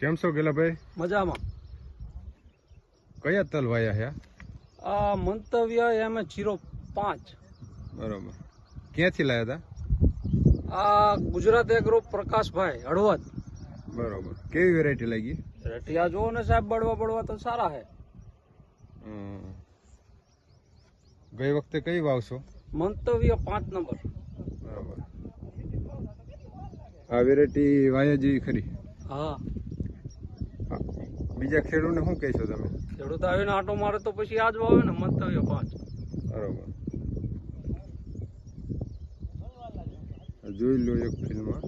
કેમ છો ગેલાભાઈ મજામાં. કયા તલ વાયા હે આ? મંતવ્ય એમ જીરો પાંચ. બરોબર. ક્યાંથી લાયા હતા આ ગુજરાત એગ્રો પ્રકાશભાઈ હળવદ. બરોબર. કેવી વેરાયટી લાગી? રટિયા જોવો ને સાહેબ બળવા બળવા તો સારા હે. ગઈ વખતે કઈ વાવશો? મંતવ્ય પાંચ નંબર. બરોબર. આ વેરાયટી વાયા જેવી ખરી. હા. બીજા ખેડૂતને શું કહેશો તમે? ખેડૂત આવીને આટો મારે તો પછી આજ વાવે ને મંતવ્ય પાંચ. બરોબર. જોઈ લો એક ફિલ્મમાં